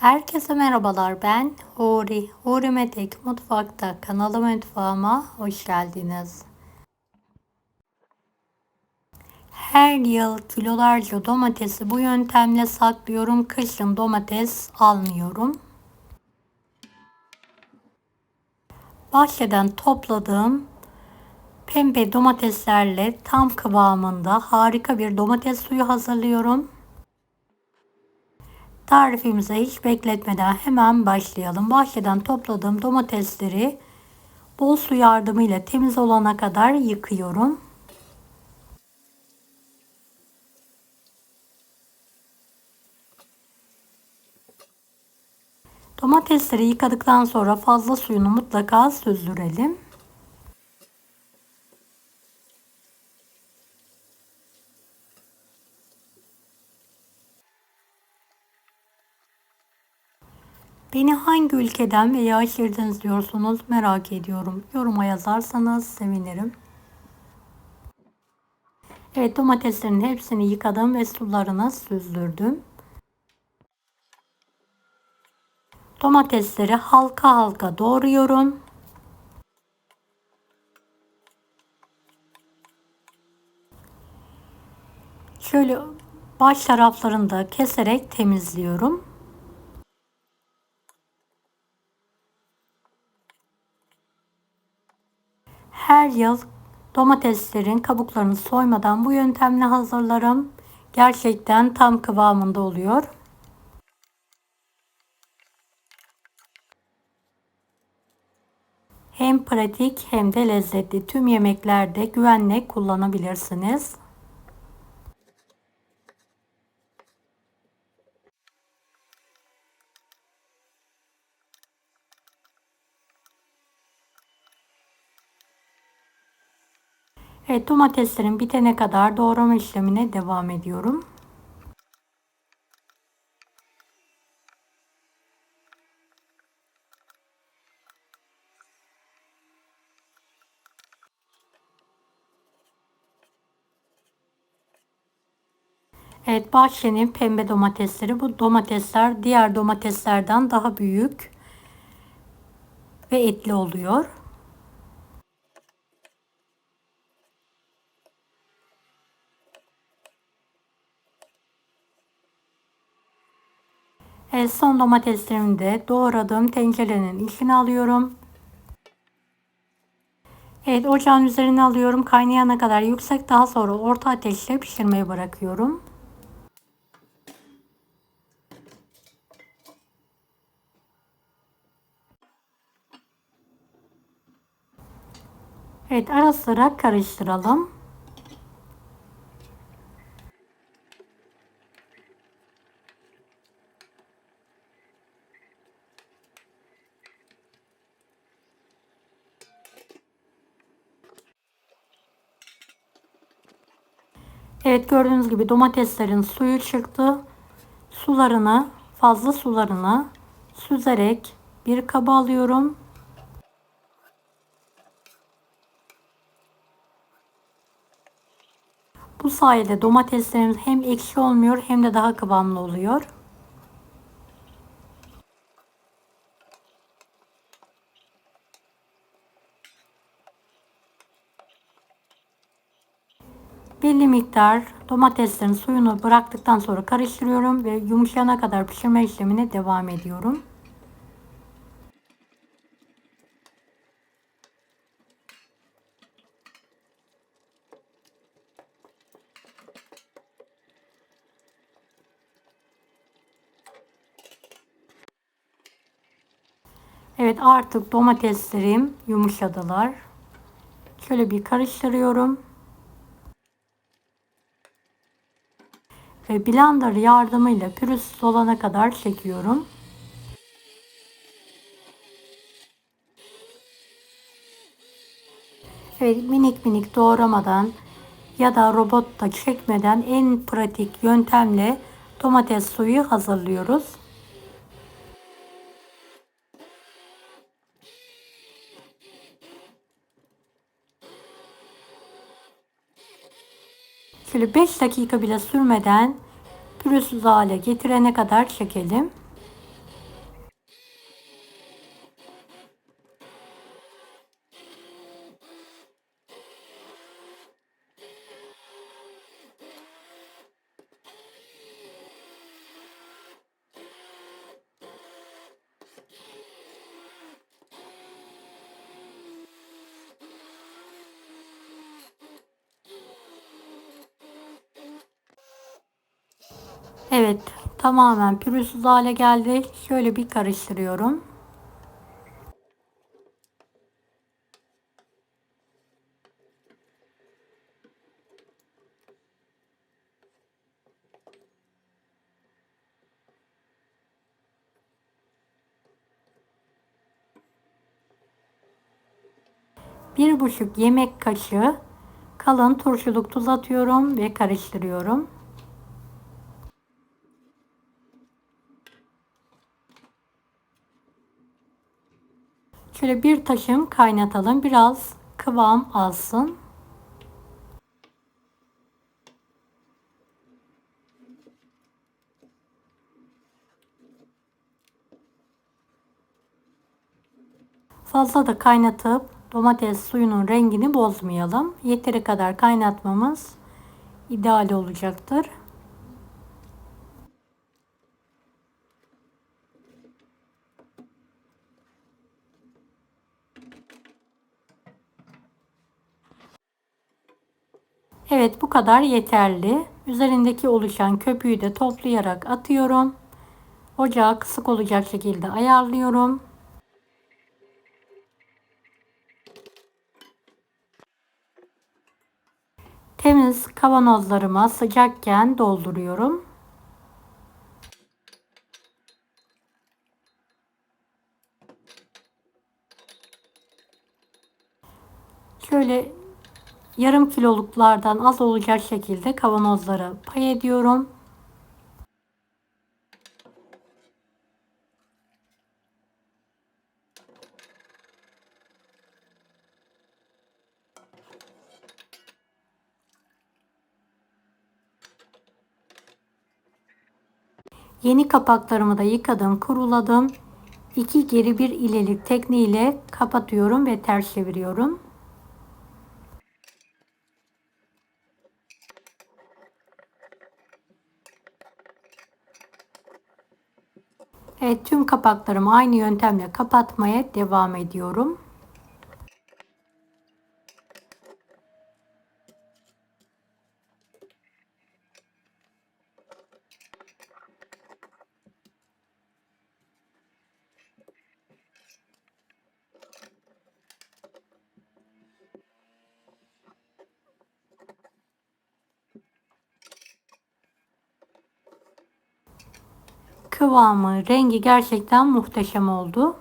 Herkese merhabalar ben Huri. Huri Metek Mutfak'ta kanalı mutfağıma hoş geldiniz. Her yıl kilolarca domatesi bu yöntemle saklıyorum. Kışın domates almıyorum. Bahçeden topladığım pembe domateslerle tam kıvamında harika bir domates suyu hazırlıyorum. Tarifimize hiç bekletmeden hemen başlayalım. Bahçeden topladığım domatesleri bol su yardımıyla temiz olana kadar yıkıyorum. Domatesleri yıkadıktan sonra fazla suyunu mutlaka süzdürelim. Beni hangi ülkeden veya şehirden izliyorsunuz merak ediyorum. Yoruma yazarsanız sevinirim. Evet domateslerin hepsini yıkadım ve sularını süzdürdüm. Domatesleri halka halka doğruyorum. Şöyle baş taraflarını da keserek temizliyorum. Her yıl domateslerin kabuklarını soymadan bu yöntemle hazırlarım. Gerçekten tam kıvamında oluyor. Hem pratik hem de lezzetli. Tüm yemeklerde güvenle kullanabilirsiniz. Evet domateslerin bitene kadar doğrama işlemine devam ediyorum. Evet bahçenin pembe domatesleri. Bu domatesler diğer domateslerden daha büyük ve etli oluyor. Evet, son domateslerimi de doğradığım tencerenin içine alıyorum. Evet ocağın üzerine alıyorum. Kaynayana kadar yüksek daha sonra orta ateşte pişirmeye bırakıyorum. Evet ara sıra karıştıralım. Evet gördüğünüz gibi domateslerin suyu çıktı. Sularını fazla sularını süzerek bir kaba alıyorum. Bu sayede domateslerimiz hem ekşi olmuyor hem de daha kıvamlı oluyor. Belli miktar domateslerin suyunu bıraktıktan sonra karıştırıyorum ve yumuşayana kadar pişirme işlemine devam ediyorum. Evet artık domateslerim yumuşadılar. Şöyle bir karıştırıyorum. Ve blender yardımıyla pürüzsüz olana kadar çekiyorum. Evet minik minik doğramadan ya da robotta çekmeden en pratik yöntemle domates suyu hazırlıyoruz. Şöyle 5 dakika bile sürmeden pürüzsüz hale getirene kadar çekelim. Evet, tamamen pürüzsüz hale geldi. Şöyle bir karıştırıyorum. Bir buçuk yemek kaşığı kalın turşuluk tuz atıyorum ve karıştırıyorum. Şöyle bir taşım kaynatalım. Biraz kıvam alsın. Fazla da kaynatıp domates suyunun rengini bozmayalım. Yeteri kadar kaynatmamız ideal olacaktır. Evet bu kadar yeterli. Üzerindeki oluşan köpüğü de toplayarak atıyorum. Ocağı kısık olacak şekilde ayarlıyorum. Temiz kavanozlarıma sıcakken dolduruyorum. Şöyle yarım kiloluklardan az olacak şekilde kavanozlara pay ediyorum. Yeni kapaklarımı da yıkadım, kuruladım. İki geri bir ilelik tekniğiyle kapatıyorum ve ters çeviriyorum. Evet tüm kapaklarımı aynı yöntemle kapatmaya devam ediyorum. Kıvamı, rengi gerçekten muhteşem oldu.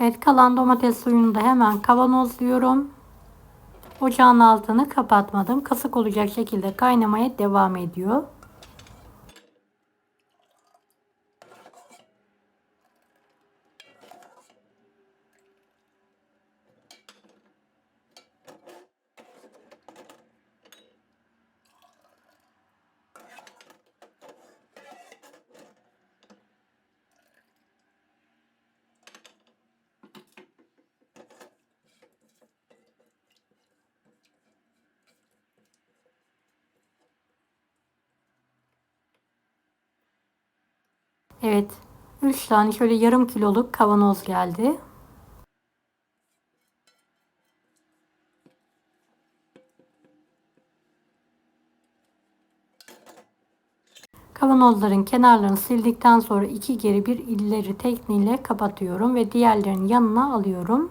Evet kalan domates suyunu da hemen kavanozluyorum. Ocağın altını kapatmadım. Kısık olacak şekilde kaynamaya devam ediyor. Evet. 3 tane şöyle yarım kiloluk kavanoz geldi. Kavanozların kenarlarını sildikten sonra iki geri bir illeri tekniğiyle kapatıyorum ve diğerlerinin yanına alıyorum.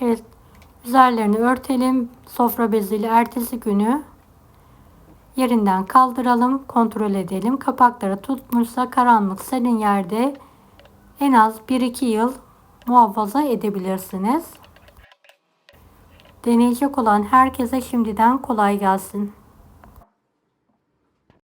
Evet, üzerlerini örtelim. Sofra beziyle ertesi günü yerinden kaldıralım, kontrol edelim. Kapakları tutmuşsa karanlık serin yerde en az 1-2 yıl muhafaza edebilirsiniz. Deneyecek olan herkese şimdiden kolay gelsin.